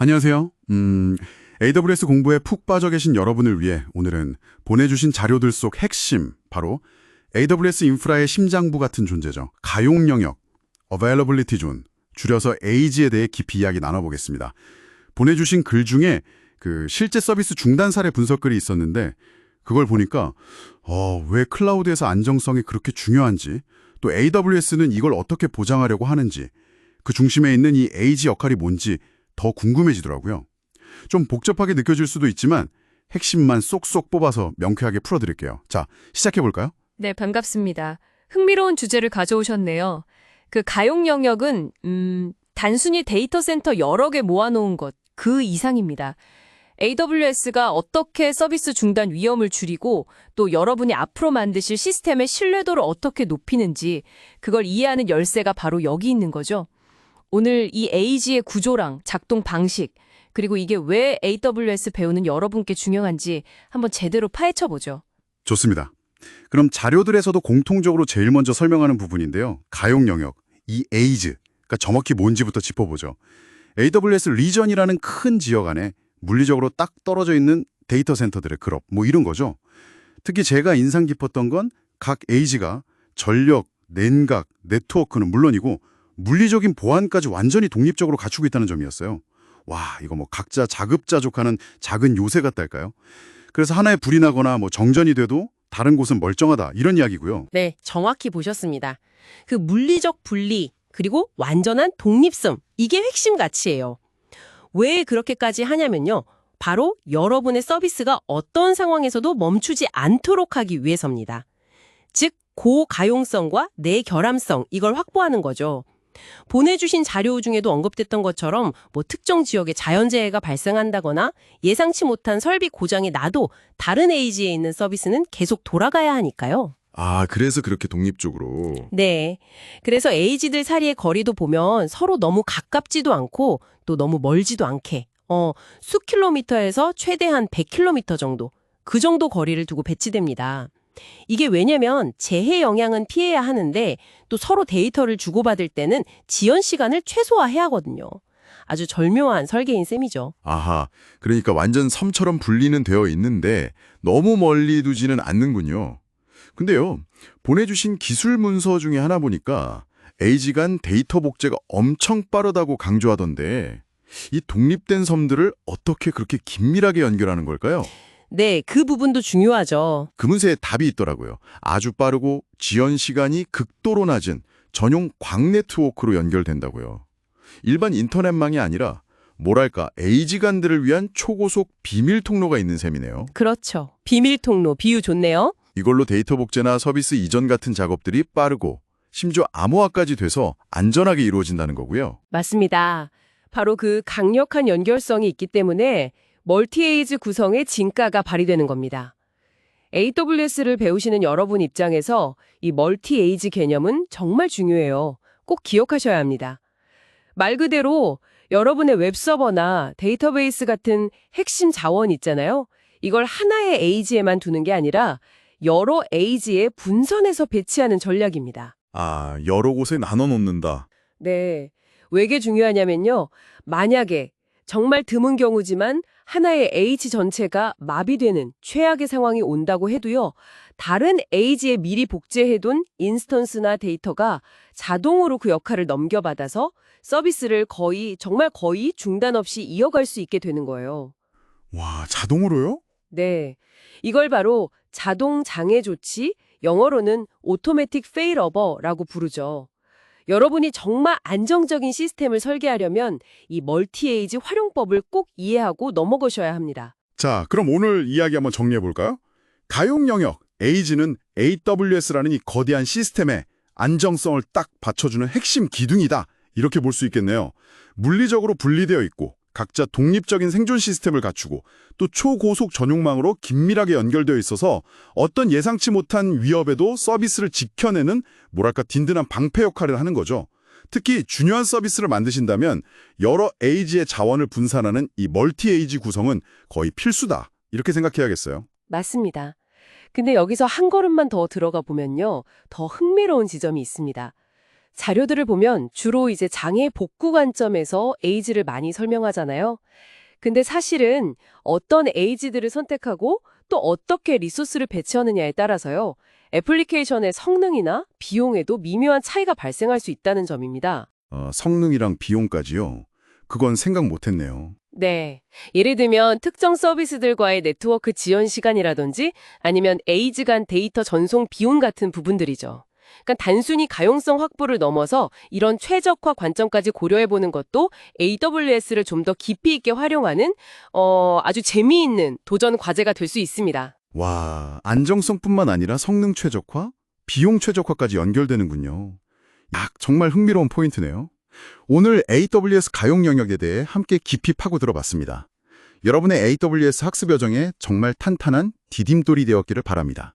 안녕하세요. 음, AWS 공부에 푹 빠져 계신 여러분을 위해 오늘은 보내주신 자료들 속 핵심, 바로 AWS 인프라의 심장부 같은 존재죠. 가용 영역, Availability Zone, 줄여서 AG에 대해 깊이 이야기 나눠보겠습니다. 보내주신 글 중에 그 실제 서비스 중단 사례 분석글이 있었는데 그걸 보니까 어, 왜 클라우드에서 안정성이 그렇게 중요한지 또 AWS는 이걸 어떻게 보장하려고 하는지 그 중심에 있는 이 AG 역할이 뭔지 더 궁금해지더라고요. 좀 복잡하게 느껴질 수도 있지만 핵심만 쏙쏙 뽑아서 명쾌하게 풀어드릴게요. 자, 시작해볼까요? 네, 반갑습니다. 흥미로운 주제를 가져오셨네요. 그 가용 영역은 음, 단순히 데이터 센터 여러 개 모아놓은 것, 그 이상입니다. AWS가 어떻게 서비스 중단 위험을 줄이고 또 여러분이 앞으로 만드실 시스템의 신뢰도를 어떻게 높이는지 그걸 이해하는 열쇠가 바로 여기 있는 거죠. 오늘 이 AG의 구조랑 작동 방식, 그리고 이게 왜 AWS 배우는 여러분께 중요한지 한번 제대로 파헤쳐보죠. 좋습니다. 그럼 자료들에서도 공통적으로 제일 먼저 설명하는 부분인데요. 가용 영역, 이 AGE, 그러니까 정확히 뭔지부터 짚어보죠. AWS 리전이라는 큰 지역 안에 물리적으로 딱 떨어져 있는 데이터 센터들의 그룹, 뭐 이런 거죠. 특히 제가 인상 깊었던 건각 AG가 전력, 냉각, 네트워크는 물론이고 물리적인 보안까지 완전히 독립적으로 갖추고 있다는 점이었어요. 와, 이거 뭐 각자 자급자족하는 작은 요새 같달까요? 그래서 하나의 불이 나거나 뭐 정전이 돼도 다른 곳은 멀쩡하다 이런 이야기고요. 네, 정확히 보셨습니다. 그 물리적 분리, 그리고 완전한 독립성, 이게 핵심 가치예요. 왜 그렇게까지 하냐면요. 바로 여러분의 서비스가 어떤 상황에서도 멈추지 않도록 하기 위해서입니다. 즉, 고가용성과 내결함성, 이걸 확보하는 거죠. 보내주신 자료 중에도 언급됐던 것처럼 뭐 특정 지역에 자연재해가 발생한다거나 예상치 못한 설비 고장이 나도 다른 에이지에 있는 서비스는 계속 돌아가야 하니까요. 아, 그래서 그렇게 독립적으로. 네. 그래서 에이지들 사이의 거리도 보면 서로 너무 가깝지도 않고 또 너무 멀지도 않게 어, 수 킬로미터에서 최대한 100킬로미터 정도 그 정도 거리를 두고 배치됩니다. 이게 왜냐면 재해 영향은 피해야 하는데 또 서로 데이터를 주고받을 때는 지연 시간을 최소화해야 하거든요. 아주 절묘한 설계인 셈이죠. 아하, 그러니까 완전 섬처럼 분리는 되어 있는데 너무 멀리 두지는 않는군요. 근데요, 보내주신 기술 문서 중에 하나 보니까 에이지 간 데이터 복제가 엄청 빠르다고 강조하던데 이 독립된 섬들을 어떻게 그렇게 긴밀하게 연결하는 걸까요? 네, 그 부분도 중요하죠. 그 문제에 답이 있더라고요. 아주 빠르고 지연 시간이 극도로 낮은 전용 광 네트워크로 연결된다고요. 일반 인터넷망이 아니라 뭐랄까 에이지간들을 위한 초고속 비밀 통로가 있는 셈이네요. 그렇죠. 비밀 통로 비유 좋네요. 이걸로 데이터 복제나 서비스 이전 같은 작업들이 빠르고 심지어 암호화까지 돼서 안전하게 이루어진다는 거고요. 맞습니다. 바로 그 강력한 연결성이 있기 때문에 멀티에이즈 구성의 진가가 발휘되는 겁니다. AWS를 배우시는 여러분 입장에서 이 멀티에이즈 개념은 정말 중요해요. 꼭 기억하셔야 합니다. 말 그대로 여러분의 웹서버나 데이터베이스 같은 핵심 자원 있잖아요. 이걸 하나의 에이지에만 두는 게 아니라 여러 에이지에 분선해서 배치하는 전략입니다. 아, 여러 곳에 나눠 놓는다. 네. 왜게 중요하냐면요. 만약에 정말 드문 경우지만 하나의 H 전체가 마비되는 최악의 상황이 온다고 해도요. 다른 H에 미리 복제해둔 인스턴스나 데이터가 자동으로 그 역할을 넘겨받아서 서비스를 거의 정말 거의 중단 없이 이어갈 수 있게 되는 거예요. 와, 자동으로요? 네. 이걸 바로 자동 장애 조치, 영어로는 오토매틱 페일어버라고 부르죠. 여러분이 정말 안정적인 시스템을 설계하려면 이 멀티에이지 활용법을 꼭 이해하고 넘어가셔야 합니다. 자, 그럼 오늘 이야기 한번 정리해 볼까요? 가용 영역, AG는 AWS라는 이 거대한 시스템의 안정성을 딱 받쳐주는 핵심 기둥이다. 이렇게 볼 수 있겠네요. 물리적으로 분리되어 있고 각자 독립적인 생존 시스템을 갖추고 또 초고속 전용망으로 긴밀하게 연결되어 있어서 어떤 예상치 못한 위협에도 서비스를 지켜내는 뭐랄까 든든한 방패 역할을 하는 거죠. 특히 중요한 서비스를 만드신다면 여러 에이지의 자원을 분산하는 이 멀티 에이지 구성은 거의 필수다. 이렇게 생각해야겠어요. 맞습니다. 근데 여기서 한 걸음만 더 들어가 보면요. 더 흥미로운 지점이 있습니다. 자료들을 보면 주로 이제 장애 복구 관점에서 에이즈를 많이 설명하잖아요. 근데 사실은 어떤 에이즈들을 선택하고 또 어떻게 리소스를 배치하느냐에 따라서요. 애플리케이션의 성능이나 비용에도 미묘한 차이가 발생할 수 있다는 점입니다. 어, 성능이랑 비용까지요. 그건 생각 못했네요. 네. 예를 들면 특정 서비스들과의 네트워크 지연 시간이라든지 아니면 에이즈 간 데이터 전송 비용 같은 부분들이죠. 그러니까 단순히 가용성 확보를 넘어서 이런 최적화 관점까지 고려해 보는 것도 AWS를 좀 더 깊이 있게 활용하는 어, 아주 재미있는 도전 과제가 될 수 있습니다. 와, 안정성뿐만 아니라 성능 최적화, 비용 최적화까지 연결되는군요. 야, 정말 흥미로운 포인트네요. 오늘 AWS 가용 영역에 대해 함께 깊이 파고 들어봤습니다. 여러분의 AWS 학습 여정에 정말 탄탄한 디딤돌이 되었기를 바랍니다.